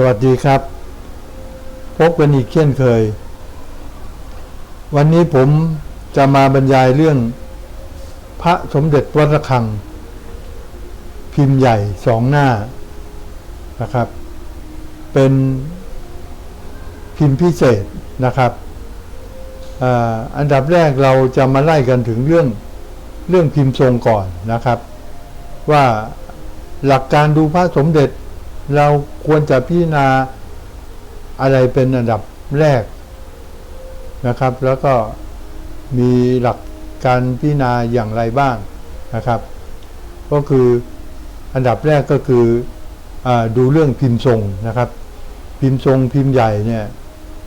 สวัสดีครับ พบกันอีกเช่นเคย วันนี้ผมจะมาบรรยายเรื่อง พระสมเด็จวัดระฆัง พิมพ์ใหญ่สองหน้านะครับ เป็นพิมพ์พิเศษนะครับอันดับแรกเราจะมาไล่กันถึงเรื่องเรื่องพิมพ์ทรงก่อนนะครับ ว่าหลักการดูพระสมเด็จ เราควรจะพิจารณาอะไรเป็นอันดับแรกนะครับ แล้วก็มีหลักการพิจารณาอย่างไรบ้างนะครับ ก็คืออันดับแรกก็คืออดูเรื่องพิมพ์ทรงนะครับ พิมพ์ทรงพิมพ์ใหญ่เนี่ย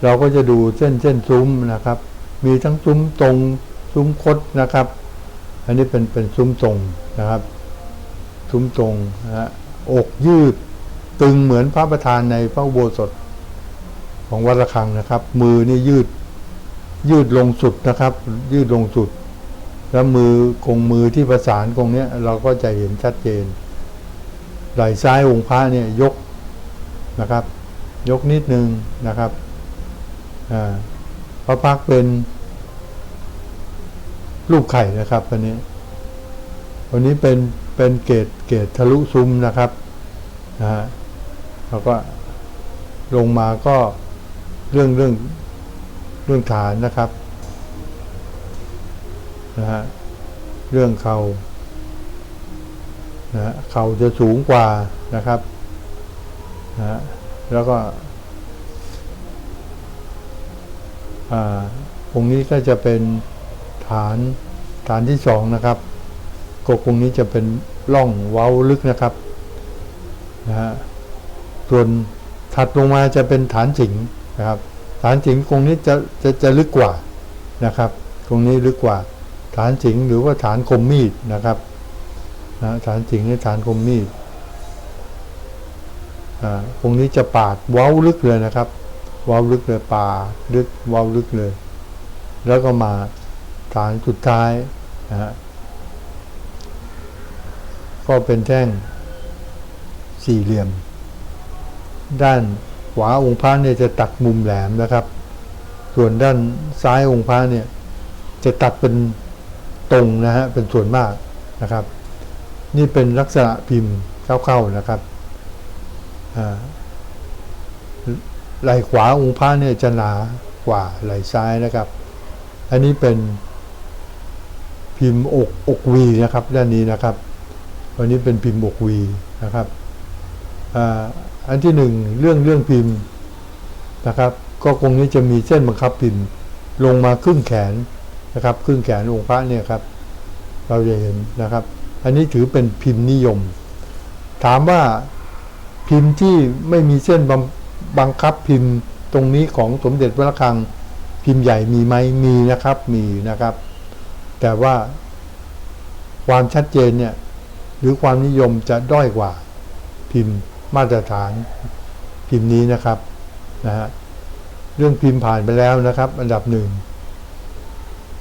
เราก็จะดูเส้นเส้นซุ้มนะครับ มีทั้งซุ้มตรงซุ้มคดนะครับ อันนี้เป็นเป็นซุ้มตรงนะครับ ซุ้มตรงนะฮะอกยืด ตึงเหมือนพระประธานในพระอุโบสถของวัดระฆังนะครับ มือนี่ยืดยืดลงสุดนะครับ ยืดลงสุด แล้วมือกงมือที่ประสานกงเนี้ยเราก็จะเห็นชัดเจนไหล่ซ้ายองค์พระเนี่ยยกนะครับ ยกนิดนึงนะครับอ่าพระพักเป็นรูปไข่นะครับอันนี้วันนี้เป็นเป็นเกตเกตทะลุซุ้มนะครับนะฮะ แล้วก็ลงมาก็เรื่องเรื่องเรื่องฐานนะครับนะฮะเรื่องเขานะฮะเขาจะสูงกว่านะครับนะฮะแล้วก็อ่าองค์นี้ก็จะเป็นฐานฐานที่สองนะครับก็องนี้จะเป็นร่องเว้าลึกนะครับนะฮะ ส่วนถัดลงมาจะเป็นฐานจิงนะครับ ฐานจิงตรงนี้จะจะจะลึกกว่านะครับ ตรงนี้ลึกกว่า ฐานจิงหรือว่าฐานคมมีดนะครับนะฐานจิงหรือฐานคมมีดอ่าตรงนี้จะปาดเว้าลึกเลยนะครับ เว้าลึกเลยป่าลึกเว้าลึกเลย แล้วก็มาฐานสุดท้ายนะฮะก็เป็นแท่งสี่เหลี่ยม ด้านขวาองค์พระเนี่ยจะตัดมุมแหลมนะครับ ส่วนด้านซ้ายองค์พระเนี่ยจะตัดเป็นตรงนะฮะเป็นส่วนมากนะครับ นี่เป็นลักษณะพิมพ์เข้าๆนะครับอ่าไหล่ขวาองค์พระเนี่ยจะหนากว่าไหล่ซ้ายนะครับ อันนี้เป็นพิมพ์อกอกวีนะครับ ด้านนี้นะครับอันนี้เป็นพิมพ์อกวีนะครับอ่า อันที่หนึ่งเรื่องเรื่องพิมพ์นะครับ ก็คงนี้จะมีเส้นบังคับพิมพ์ ลงมาครึ่งแขนนะครับ ครึ่งแขนองค์พระเนี่ยครับ เราจะเห็นนะครับ อันนี้ถือเป็นพิมพ์นิยม ถามว่าพิมพ์ที่ไม่มีเส้นบังบังคับพิมพ์ตรงนี้ของสมเด็จพระระฆังพิมพ์ใหญ่มีไหมมีนะครับมีนะครับ แต่ว่าความชัดเจนเนี่ยหรือความนิยมจะด้อยกว่าพิมพ์ มาตรฐานพิมพ์นี้นะครับนะฮะเรื่องพิมพ์ผ่านไปแล้วนะครับ อันดับหนึ่ง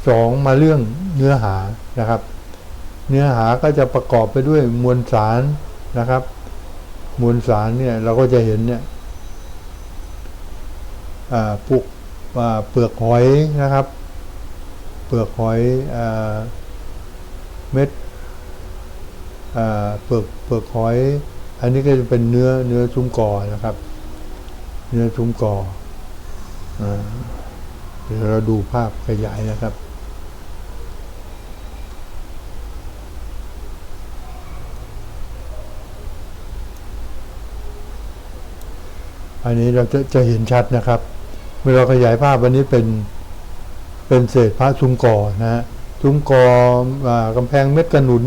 สองมาเรื่องเนื้อหานะครับ เนื้อหาก็จะประกอบไปด้วยมวลสารนะครับ มวลสารเนี่ยเราก็จะเห็นเนี่ยปุกเปลือกหอยนะครับ เปลือกหอยเม็ดเปลือกเปลือกหอย อันนี้ก็จะเป็นเนื้อเนื้อซุ้มกอนะครับ เนื้อซุ้มกอเดี๋ยวเราดูภาพขยายนะครับอันนี้เราจะจะเห็นชัดนะครับ เมื่อเราขยายภาพวันนี้เป็นเป็นเศษพระซุ้มกอนะฮะซุ้มกอกำแพงเม็ดกระหนุน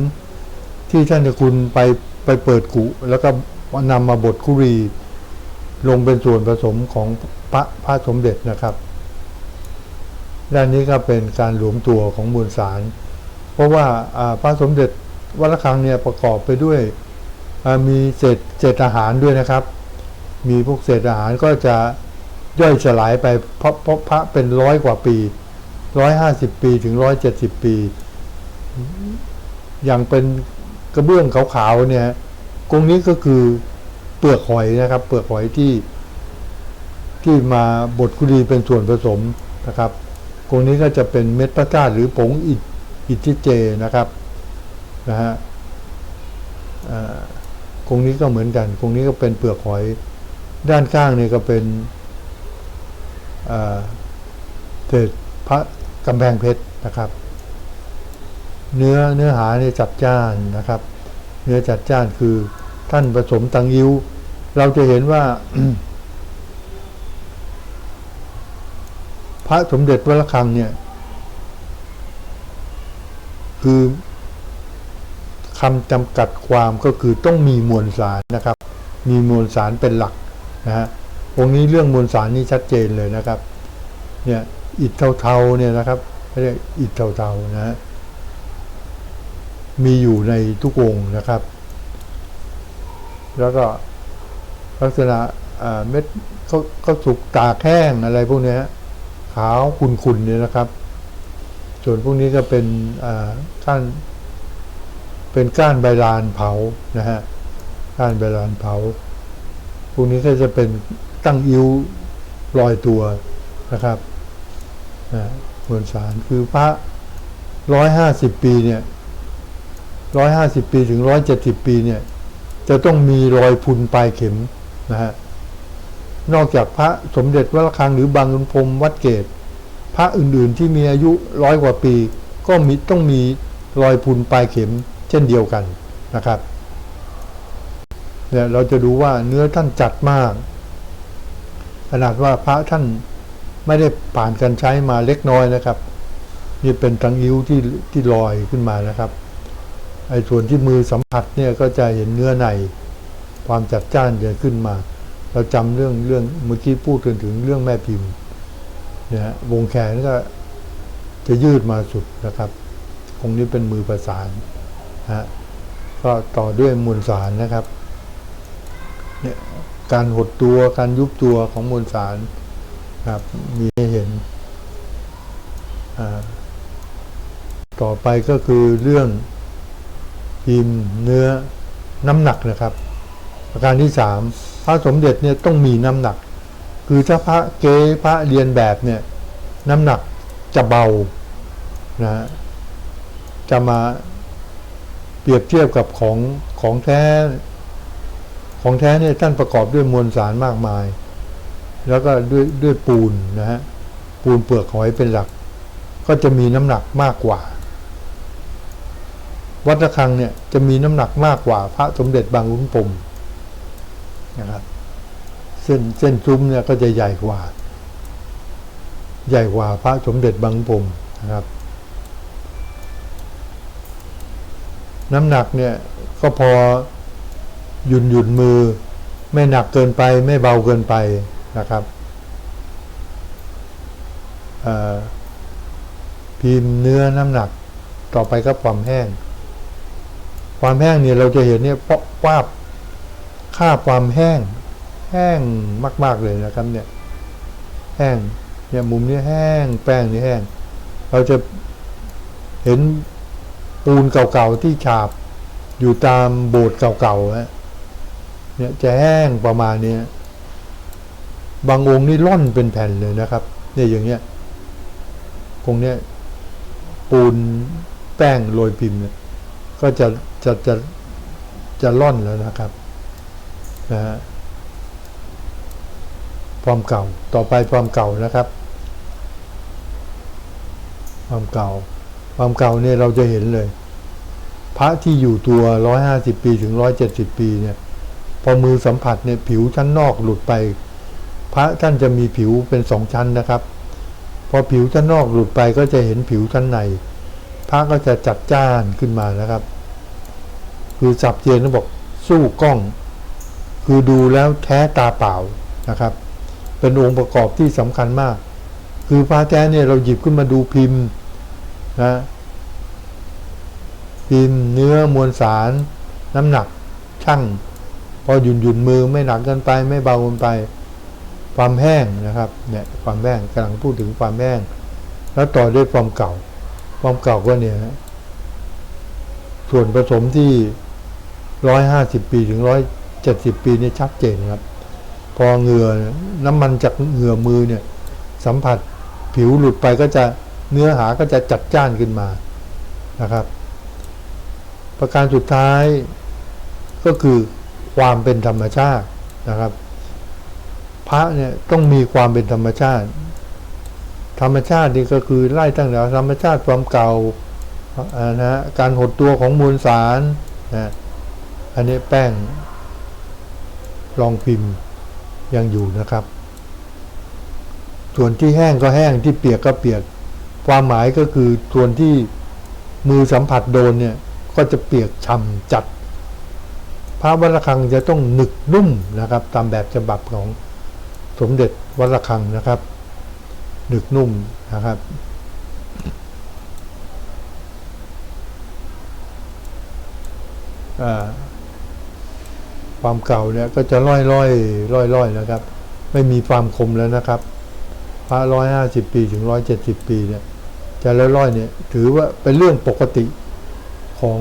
ที่ท่านเจ้าคุณไป ไปเปิดกุแล้วก็นำมาบดคุรี ลงเป็นส่วนผสมของพระพระสมเด็จนะครับด้านนี้ก็เป็นการหลวมตัวของมวลสาร เพราะว่าพระสมเด็จวัดระฆังเนี่ยประกอบไปด้วยมีเศษเศษอาหารด้วยนะครับ มีพวกเศษอาหารก็จะย่อยสลายไปเพราะเพราะพระเป็นร้อยกว่าปีร้อยห้าสิบปีถึงร้อยเจ็ดสิบปี อย่างเป็น กระเบื้องขาวๆเนี่ยกรงนี้ก็คือเปลือกหอยนะครับ เปลือกหอยที่ ที่มาบดกุดีเป็นส่วนผสมนะครับตรงนี้ก็จะเป็นเม็ดพระธาหรือผงอิฐอิฐิเจนะครับนะฮะอ่าตรงนี้ก็เหมือนกันตรงนี้ก็เป็นเปลือกหอย ด้านข้างนี่ก็เป็นอ่าเศษพระกำแพงเพชรนะครับ เนื้อเนื้อหาเนี่ยจัดจ้านนะครับ เนื้อจัดจ้านคือท่านผสมตังยิวเราจะเห็นว่า พระสมเด็จวัดระฆังเนี่ย คือคำจำกัดความก็คือต้องมีมวลสารนะครับ มีมวลสารเป็นหลักนะฮะองค์นี้เรื่องมวลสารนี่ชัดเจนเลยนะครับ เนี่ย อิฐเทาๆเนี่ยนะครับไม่ใช่อิฐเทาๆนะฮะ มีอยู่ในทุกองค์นะครับ แล้วก็ลักษณะเม็ดเขาเขาสุกตาแห้งอะไรพวกนี้ขาวขุ่นๆเนี่ยนะครับ ส่วนพวกนี้ก็เป็นก้านเป็นก้านใบลานเผานะฮะก้านใบลานเผา พวกนี้ก็จะเป็นตั้งอิ้วลอยตัวนะครับนะมวลสารคือพระร้อยห้าสิบปีเนี่ย ร้อยห้าสิบปีถึงร้อยเจ็ดสิบปีเนี่ย จะต้องมีรอยพุนปลายเข็มนะฮะนอกจากพระสมเด็จวัดระฆังหรือบางขุนพรมวัดเกตพระอื่นๆที่มีอายุร้อยกว่าปี ก็มีต้องมีรอยพุนปลายเข็มเช่นเดียวกันนะครับเนี่ยเราจะดูว่าเนื้อท่านจัดมาก ขนาดว่าพระท่านไม่ได้ผ่านการใช้มาเล็กน้อยนะครับ นี่เป็นตังอิ้วที่ที่ลอยขึ้นมานะครับ ไอ้ส่วนที่มือสัมผัสเนี่ยก็จะเห็นเนื้อในความจัดจ้านจะขึ้นมา เราจำเรื่องเรื่องเมื่อกี้พูดถึงถึงเรื่องแม่พิมพ์เนี่ยวงแขนก็จะยืดมาสุดนะครับตรงนี้เป็นมือประสานฮะก็ต่อด้วยมวลสารนะครับเนี่ยการหดตัวการยุบตัวของมวลสารครับมีให้เห็นอ่าต่อไปก็คือเรื่อง พิมพ์ เนื้อน้ำหนักนะครับประการที่สามพระสมเด็จเนี่ยต้องมีน้ำหนัก คือถ้าพระเก๊พระเรียนแบบเนี่ยน้ำหนักจะเบานะฮะจะมาเปรียบเทียบกับของของแท้ ของแท้เนี่ยท่านประกอบด้วยมวลสารมากมาย แล้วก็ด้วยด้วยปูนนะฮะปูนเปลือกหอยเป็นหลัก ก็จะมีน้ำหนักมากกว่า วัดระฆังเนี่ยจะมีน้ำหนักมากกว่าพระสมเด็จบางขุนพรมนะครับเส้นเส้นซุ้มเนี่ยก็จะใหญ่กว่า ใหญ่กว่าพระสมเด็จบางขุนพรหมนะครับ น้ำหนักเนี่ยก็พอหยุ่นหยุ่นมือ ไม่หนักเกินไปไม่เบาเกินไปนะครับพิมพ์เนื้อน้ำหนักต่อไปก็ความแห้ง ความแห้งเนี่ยเราจะเห็นเนี่ยเพราะว่าค่าความแห้ง แห้งมาก ๆเลยนะครับ เนี่ย แห้งเนี่ยมุมนี้แห้งแป้งนี่แห้ง เราจะเห็นปูนเก่าๆที่ฉาบอยู่ตามโบสถ์เก่าๆฮะเนี่ยจะแห้งประมาณเนี้ยบางองค์นี่ล่อนเป็นแผ่นเลยนะครับ เนี่ยอย่างเงี้ยตรงเนี้ยปูนแป้งโรยพิมพ์เนี่ยก็จะ จะจะจะล่อนแล้วนะครับนะฮะความเก่าต่อไปความเก่านะครับความเก่าความเก่าเนี่ยเราจะเห็นเลย พระที่อยู่ตัวร้อยห้าสิบปีถึงร้อยเจ็ดสิบปีเนี่ย พอมือสัมผัสเนี่ยผิวชั้นนอกหลุดไป พระท่านจะมีผิวเป็นสองชั้นนะครับ พอผิวชั้นนอกหลุดไปก็จะเห็นผิวชั้นใน พระก็จะจัดจ้านขึ้นมานะครับ คือสับเจนต้องบอกสู้กล้อง คือดูแล้วแท้ตาเปล่านะครับ เป็นองค์ประกอบที่สำคัญมาก คือพระแท้เนี่ยเราหยิบขึ้นมาดูพิมพ์นะพิมพ์เนื้อมวลสาร น้ำหนักช่างพอหยุ่นหยุ่นมือไม่หนักเกินไป ไม่เบาเกินไป ความแห้งนะครับเนี่ยความแห้งกำลังพูดถึงความแห้ง แล้วต่อด้วยความเก่า ความเก่าก็เนี่ยส่วนผสมที่ ร้อยห้าสิบปีถึงร้อยเจ็ดสิบปีนี่ชัดเจนครับ พอเหงื่อน้ำมันจากเหงื่อมือเนี่ย สัมผัสผิวหลุดไปก็จะเนื้อหาก็จะจัดจ้านขึ้นมานะครับ ประการสุดท้ายก็คือความเป็นธรรมชาตินะครับ พระเนี่ยต้องมีความเป็นธรรมชาติ ธรรมชาตินี่ก็คือไล่ตั้งแต่ธรรมชาติความเก่าอ่านะฮะการหดตัวของมวลสารนะ อันนี้แป้งรองพิมพ์ยังอยู่นะครับ ส่วนที่แห้งก็แห้งที่เปียกก็เปียก ความหมายก็คือส่วนที่มือสัมผัสโดนเนี่ย ก็จะเปียกฉ่ำจัดพระวัดระฆังจะต้องหนึกนุ่มนะครับ ตามแบบฉบับของสมเด็จวัดระฆังนะครับ หนึกนุ่มนะครับอ่า ความเก่าเนี่ยก็จะล่อยล่อยล่อยล่อยนะครับ ไม่มีความคมแล้วนะครับ พระร้อยห้าสิบปีถึงร้อยเจ็ดสิบปีเนี่ยจะล่อยล่อยเนี่ย ถือว่าเป็นเรื่องปกติของ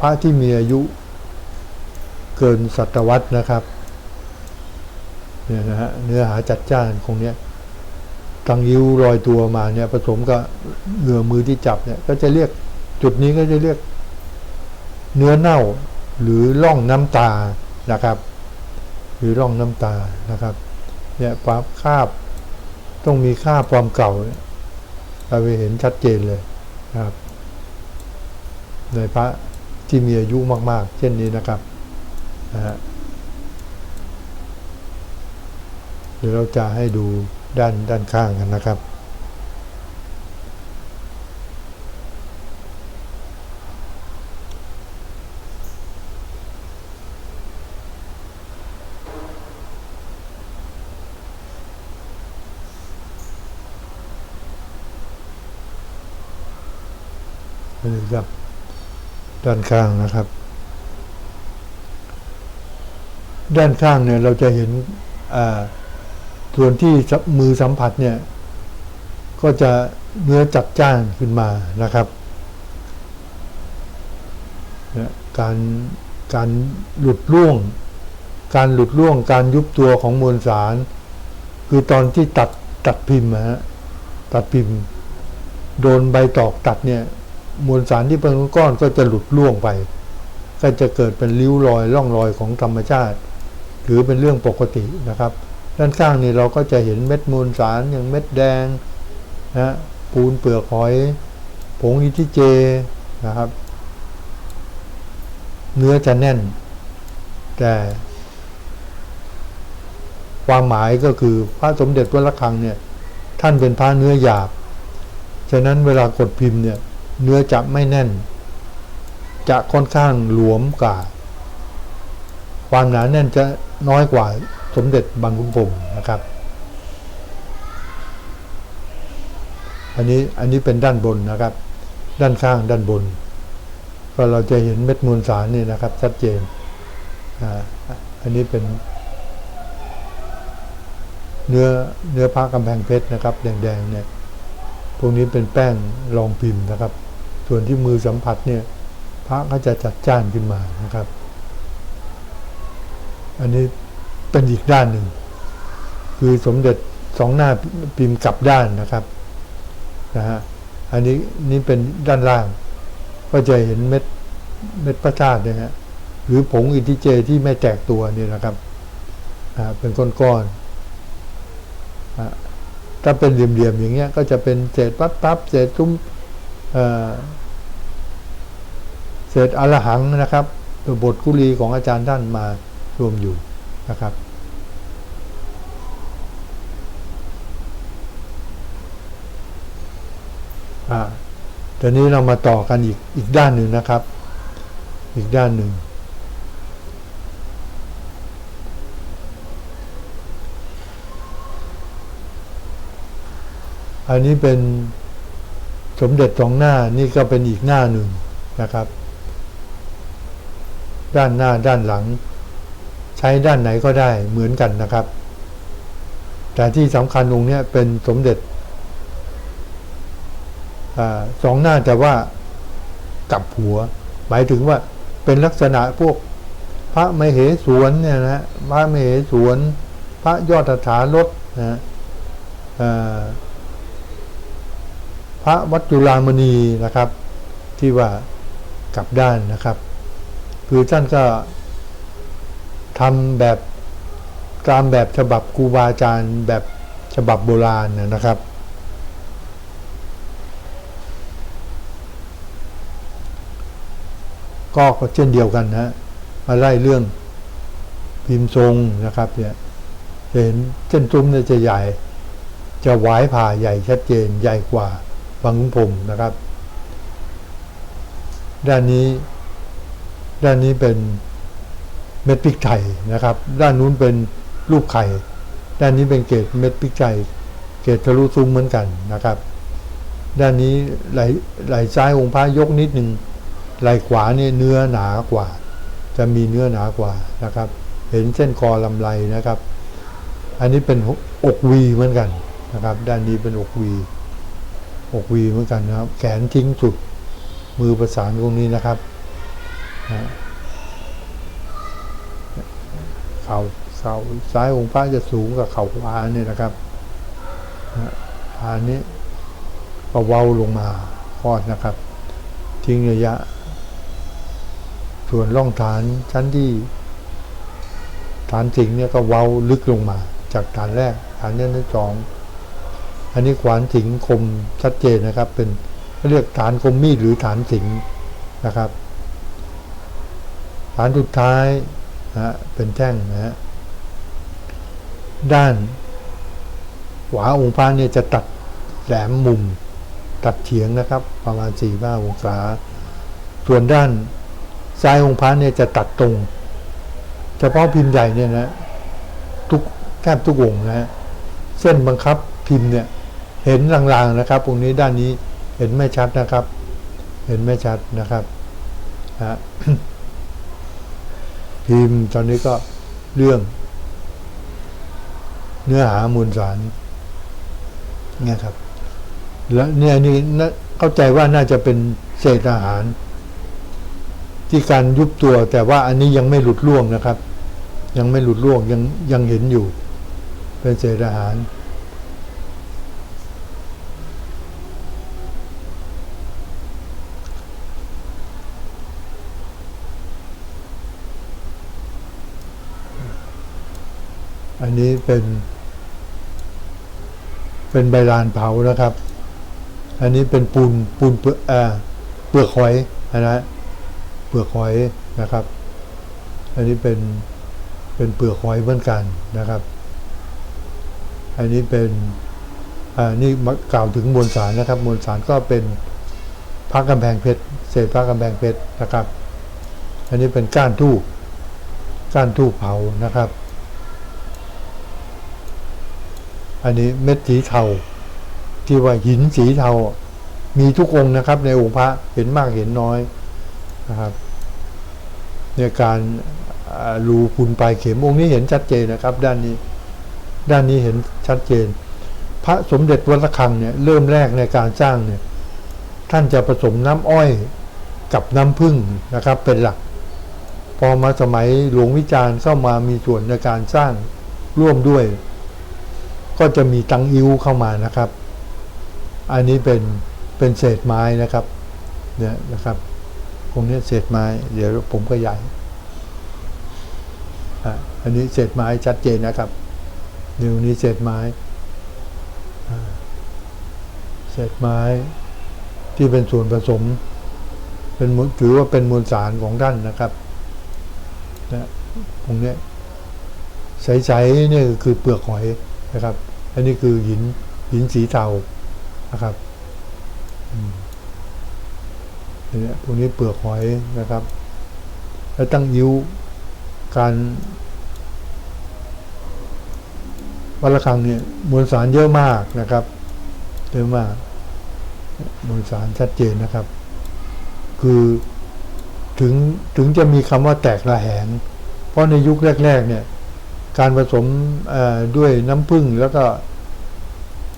พระที่มีอายุเกินศตวรรษนะครับเนี่ยนะฮะเนื้อหาจัดจ้านคงเนี้ยตังยิ้วลอยตัวมาเนี่ยผสมกับเหงื่อมือที่จับเนี่ย ก็จะเรียกจุดนี้ก็จะเรียก เนื้อเน่าหรือร่องน้ำตา นะครับ หรือร่องน้ำตานะครับเนี่ยความคาบต้องมีค่าบความเก่าเนี่ยเราไปเห็นชัดเจนเลยนะครับ ในพระที่มีอายุมาก ๆ เช่นนี้นะครับนะฮะเดี๋ยวเราจะให้ดูด้านด้านข้างกันนะครับ นี่ครับด้านข้างนะครับ ด้านข้างเนี่ยเราจะเห็นส่วนที่มือสัมผัสเนี่ย ก็จะเนื้อจัดจ้านขึ้นมานะครับการการหลุดร่วง การหลุดร่วงการยุบตัวของมวลสาร คือตอนที่ตัดตัดพิมพ์นะฮะตัดพิมพ์ โดนใบตอกตัดเนี่ย มวลสารที่เป็นก้อนก็จะหลุดล่วงไป ก็จะเกิดเป็นริ้วรอยร่องรอยของธรรมชาติถือเป็นเรื่องปกตินะครับ ด้านข้างนี่เราก็จะเห็นเม็ดมวลสารอย่างเม็ดแดงนะปูนเปลือกหอย ผงอิทิเจนะครับ เนื้อจะแน่น แต่ ความหมายก็คือพระสมเด็จวัดระฆังเนี่ย ท่านเป็นพระเนื้อหยาบ ฉะนั้นเวลากดพิมพ์เนี่ย เนื้อจะไม่แน่น จะค่อนข้างหลวมกว่า ความหนาแน่นจะน้อยกว่าสมเด็จบางขุนพรมนะครับ อันนี้อันนี้เป็นด้านบนนะครับ ด้านข้างด้านบน ก็เราจะเห็นเม็ดมวลสารนี่นะครับ ชัดเจนอ่าอันนี้เป็น เนื้อเนื้อผ้ากำแพงเพชรนะครับ แดงๆเนี่ยพวกนี้เป็นแป้งรองพิมพ์นะครับ ส่วนที่มือสัมผัสเนี่ย พระก็จะจัดจ้านขึ้นมานะครับ อันนี้เป็นอีกด้านหนึ่ง คือสมเด็จสองหน้าพิมพ์กลับด้านนะครับนะฮะอันนี้นี่เป็นด้านล่าง ก็จะเห็นเม็ดเม็ดพระธาตุเนี่ยฮะหรือผงอินทิเจที่ไม่แตกตัวนี่นะครับอ่าเป็นก้อนๆอ่าถ้าเป็นเหลี่ยมๆอย่างเงี้ย ก็จะเป็นเศษปั๊บปั๊บเศษซุ้ม เศษอรหังนะครับบทกุลีของอาจารย์ท่านมารวมอยู่นะครับ อ่าตอนนี้เรามาต่อกันอีกอีกด้านหนึ่งนะครับ อีกด้านหนึ่งอันนี้เป็น สมเด็จสองหน้านี่ก็เป็นอีกหน้าหนึ่งนะครับ ด้านหน้าด้านหลัง ใช้ด้านไหนก็ได้เหมือนกันนะครับ แต่ที่สำคัญตรงเนี้เป็นสมเด็จอสองหน้าแต่ว่ากลับหัว หมายถึงว่าเป็นลักษณะพวกพระมเหสวนเนี่ยนะพระมเหสวน พระยอดถารถนะ พระวัดจุฬามณีนะครับ ที่ว่ากลับด้านนะครับ คือท่านก็ทำแบบตามแบบฉบับครูบาอาจารย์แบบฉบับโบราณนะนะครับ ก็เช่นเดียวกันนะมาไล่เรื่องพิมพ์ทรงนะครับเนี่ยเห็นเส้นซุ้มเนี่ยจะใหญ่ จะหวายผ่าใหญ่ชัดเจนใหญ่กว่า บางขุนพรหมนะครับ ด้านนี้ ด้านนี้เป็นเม็ดพริกไทยนะครับ ด้านนู้นเป็นลูกไข่ ด้านนี้เป็นเกล็ดเม็ดพริกไทยเกล็ดทะลุซุ้มเหมือนกันนะครับ ด้านนี้ไหลไหลซ้ายองค์พระยกนิดหนึ่งไหลขวาเนี่ยเนื้อหนากว่า จะมีเนื้อหนากว่านะครับ เห็นเส้นคอลำไรนะครับ อันนี้เป็นอกวีเหมือนกันนะครับ ด้านนี้เป็นอกวี อกวีเหมือนกันนะครับ แขนทิ้งสุด มือประสานตรงนี้นะครับนะเข่าเข่าซ้ายองค์พระจะสูงกับเข่าขวาเนี่ยนะครับนะฐานนี้ก็เว้าลงมาคลอดนะครับ ทิ้งระยะ ส่วนร่องฐานชั้นที่ ฐานสิงเนี่ยก็เว้าลึกลงมา จากฐานแรก ฐานนี้ที่สอง อันนี้ขวานสิงคมชัดเจนนะครับ เป็นเรียกฐานคมมีดหรือฐานสิงนะครับ ฐานสุดท้ายนะเป็นแท่งนะฮะด้านขวาองค์พระเนี่ยจะตัดแหลมมุม ตัดเฉียงนะครับ ประมาณสี่ห้าองศา ส่วนด้านซ้ายองค์พระเนี่ยจะตัดตรง เฉพาะพิมพ์ใหญ่เนี่ยนะทุกแทบทุกองนะฮะเส้นบังคับพิมพ์เนี่ย เห็นลางๆนะครับตรงนี้ด้านนี้เห็นไม่ชัดนะครับ เห็นไม่ชัดนะครับฮะพิมพ์ตอนนี้ก็เรื่อง เนื้อหามวลสารเนี่ยครับ แล้วเนี่ยนี่เข้าใจว่าน่าจะเป็นเศษอาหาร ที่การยุบตัว แต่ว่าอันนี้ยังไม่หลุดล่วงนะครับ ยังไม่หลุดล่วงยังยังเห็นอยู่ เป็นเศษอาหาร อันนี้เป็น เป็นใบลานเผานะครับ อันนี้เป็นปูนปูนเปลือกเปลือกหอยนะเปลือกหอยนะครับ อันนี้เป็นเป็นเปลือกหอยเหมือนกันนะครับ อันนี้เป็นอ่านี่กล่าวถึงมวลสารนะครับ มวลสารก็เป็นพักกำแพงเพชรเศษพักกำแพงเพชรนะครับ อันนี้เป็นก้านทูบก้านทูบเผานะครับ อันนี้เม็ดสีเทาที่ว่าหินสีเทา มีทุกองนะครับ ในองค์พระเห็นมากเห็นน้อยนะครับในการรูพุนปลายเข็มองค์นี้เห็นชัดเจนนะครับ ด้านนี้ด้านนี้เห็นชัดเจน พระสมเด็จวัดระฆังเนี่ยเริ่มแรกในการสร้างเนี่ย ท่านจะผสมน้ำอ้อยกับน้ำผึ้งนะครับ เป็นหลัก พอมาสมัยหลวงวิจารณ์เข้ามามีส่วนในการสร้างร่วมด้วย ก็จะมีตังอิ้วเข้ามานะครับ อันนี้เป็นเป็นเศษไม้นะครับเนี่ยนะครับตรงนี้เศษไม้ เดี๋ยวผมก็ใหญ่อันนี้เศษไม้ชัดเจนนะครับนิ้วนี้เศษไม้เศษไม้ที่เป็นส่วนผสม เป็นถือว่าเป็นมวลสารของท่านนะครับนะตรงนี้ยใสๆนี่คือเปลือกหอย นะครับอันนี้คือหินหินสีเทานะครับอืมเนี่ยตรงนี้เปลือกหอยนะครับ แล้วตั้งยิ้วการวัดระฆังเนี่ยมวลสารเยอะมากนะครับเยอะมากมวลสารชัดเจนนะครับ คือถึงถึงจะมีคำว่าแตกระแหง เพราะในยุคแรก ๆ เนี่ย การผสมด้วยน้ำผึ้งแล้วก็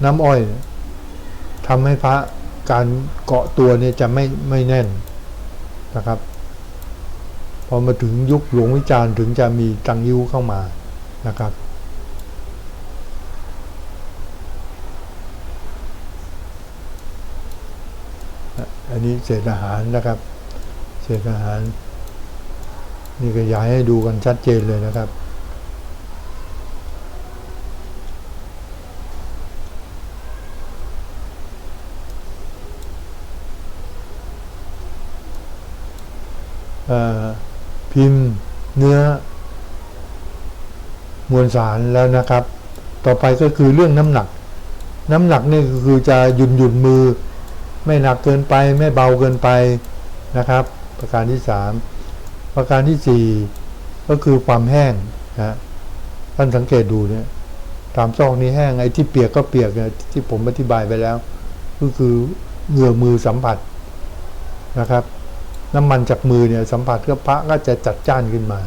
น้ำอ้อยทำให้พระการเกาะตัวเนี่ยจะไม่ไม่แน่นนะครับ พอมาถึงยุคหลวงวิจารณ์ถึงจะมีตังยิ้วเข้ามานะครับอันนี้เศษอาหารนะครับ เศษอาหาร นี่ก็ย้ายให้ดูกันชัดเจนเลยนะครับ เอ่อ พิมพ์ เนื้อ มวลสารแล้วนะครับ ต่อไปก็คือเรื่องน้ำหนัก น้ำหนักนี่ก็คือจะหยุ่นหยุ่นมือ ไม่หนักเกินไปไม่เบาเกินไปนะครับ ประการที่สามประการที่สี่ก็คือความแห้งนะท่านสังเกตดูเนี่ยตามซอกนี้แห้งไอ้ที่เปียกก็เปียกเนี่ยที่ผมอธิบายไปแล้ว ก็คือเหงื่อมือสัมผัสนะครับ น้ำมันจากมือเนี่ยสัมผัสกับพระก็จะจัดจ้านขึ้นมา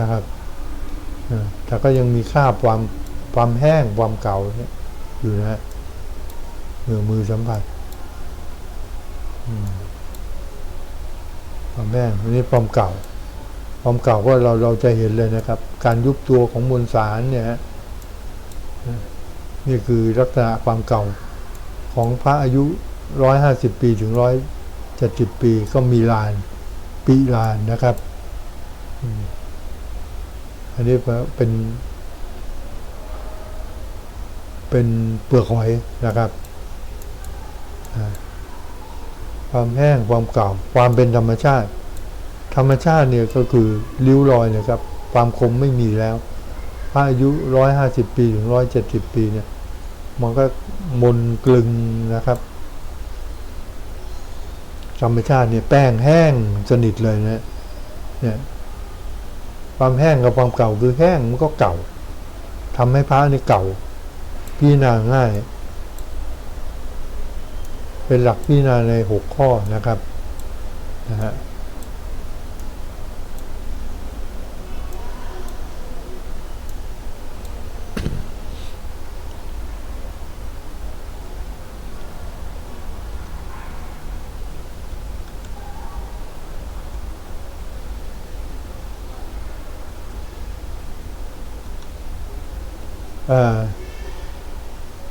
นะครับแต่ก็ยังมีค่าความความแห้งความเก่าเนี่ยอยู่นะฮะเรือมือสัมผัสความแห้งอันนี้ความเก่า ความเก่าก็เราเราจะเห็นเลยนะครับ การยุบตัวของมวลสารเนี่ยนี่คือลักษณะความเก่าของพระอายุร้อยห้าสิบปีถึงร้อย เจ็ดสิบปีก็มีลานปีลานนะครับ อันนี้เป็น เป็นเปลือกหอยนะครับ ความแห้งความเก่า ความเป็นธรรมชาติ ธรรมชาติเนี่ยก็คือริ้วรอยนะครับ ความคมไม่มีแล้วถ้าอายุร้อยห้าสิบปี ถึงร้อยเจ็ดสิบปีเนี่ย มันก็มนกลึงนะครับ ธรรมชาติเนี่ยแป้งแห้งสนิทเลยนะเนี่ยความแห้งกับความเก่าคือแห้งมันก็เก่าทำให้พระนี่เก่าพี่นาง่าย เป็นหลักพิจารณาในหกข้อนะครับนะฮะ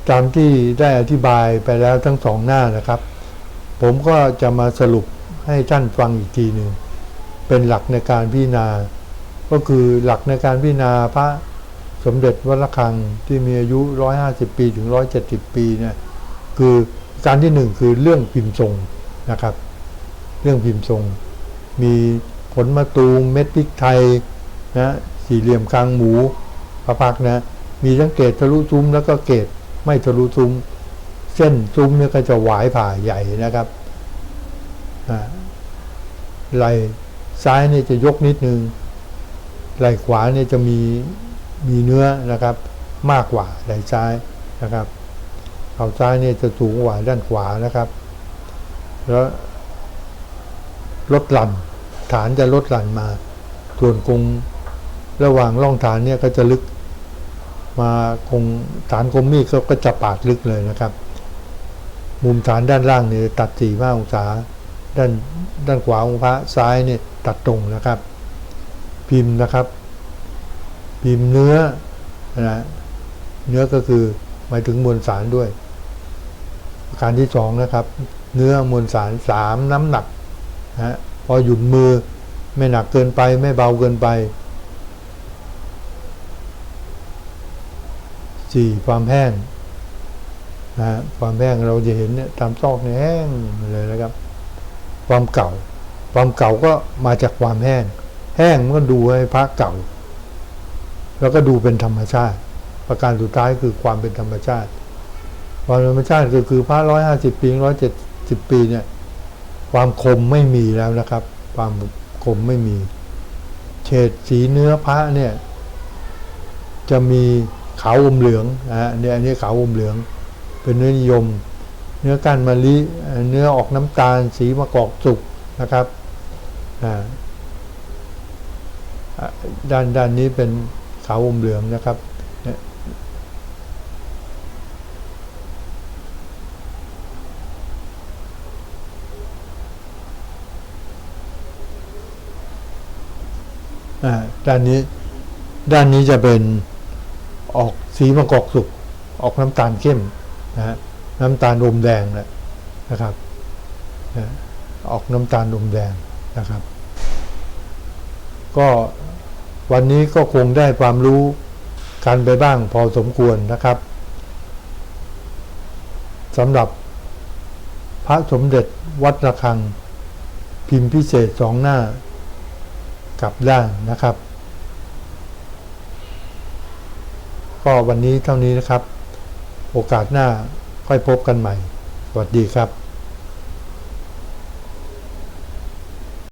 ตามที่ได้อธิบายไปแล้วทั้งสองหน้านะครับ ผมก็จะมาสรุปให้ท่านฟังอีกทีหนึ่งเป็นหลักในการพิจารณา ก็คือหลักในการพิจารณาพระสมเด็จวัดระฆังที่มีอายุ 150 ปีถึง 170 ปีเนี่ยคือการที่หนึ่งคือเรื่องพิมพ์ทรงนะครับ เรื่องพิมพ์ทรง มีผลมะตูมเม็ดพริกไทยนะสี่เหลี่ยมกลางหมูพระพักนะ มีทั้งเกตทะลุซุ้มแล้วก็เกตไม่ทะลุซุ้ม เส้นซุ้มเนี่ยก็จะหวายผ่าใหญ่นะครับไหลซ้ายเนี่ยจะยกนิดนึงไหลขวาเนี่ยจะมีมีเนื้อนะครับ มากกว่าไหลซ้ายนะครับเข่าซ้ายเนี่ยจะสูงกว่าด้านขวานะครับ แล้วลดหลั่นฐานจะลดหลั่นมา ส่วนกงระหว่างร่องฐานเนี่ยก็จะลึก มาคงฐานคมมีดก็จะปาดลึกเลยนะครับ มุมฐานด้านล่างเนี่ยตัดสี่ห้าองศา ด้านด้านขวาองพระซ้ายเนี่ยตัดตรงนะครับ พิมพ์นะครับ พิมพ์เนื้อนะเนื้อก็คือหมายถึงมวลสารด้วยประการที่สองนะครับ เนื้อมวลสารสามน้ำหนักนะฮะพอหยุดมือไม่หนักเกินไปไม่เบาเกินไป สี่ความแห้งนะฮะความแห้งเราจะเห็นเนี่ยตามซอกเนี่ยแห้งเลยนะครับ ความเก่า ความเก่าก็มาจากความแห้ง แห้งมันก็ดูให้พระเก่า แล้วก็ดูเป็นธรรมชาติ ประการสุดท้ายคือความเป็นธรรมชาติความธรรมชาติก็คือพระร้อยห้าสิบปีร้อยเจ็ดสิบปีเนี่ย ความคมไม่มีแล้วนะครับ ความคมไม่มี เฉดสีเนื้อพระเนี่ย จะมี ขาวอมเหลืองนะฮะเนี่ยอันนี้ขาวอมเหลือง เป็นเนื้อนิยม เนื้อกานมะลิเนื้อออกน้ำตาล สีมะกอกสุกนะครับอ่าด้านด้านนี้เป็นขาวอมเหลืองนะครับด้านนี้ด้านนี้จะเป็น ออกสีมะกอกสุก ออกน้ำตาลเข้มนะฮะน้ำตาลอมแดงแหละนะครับนะออกน้ำตาลอมแดงนะครับ ก็วันนี้ก็คงได้ความรู้กันไปบ้างพอสมควรนะครับสำหรับพระสมเด็จวัดระฆัง พิมพ์พิเศษสองหน้า กลับด้านนะครับ ก็วันนี้เท่านี้นะครับ โอกาสหน้าค่อยพบกันใหม่ สวัสดีครับ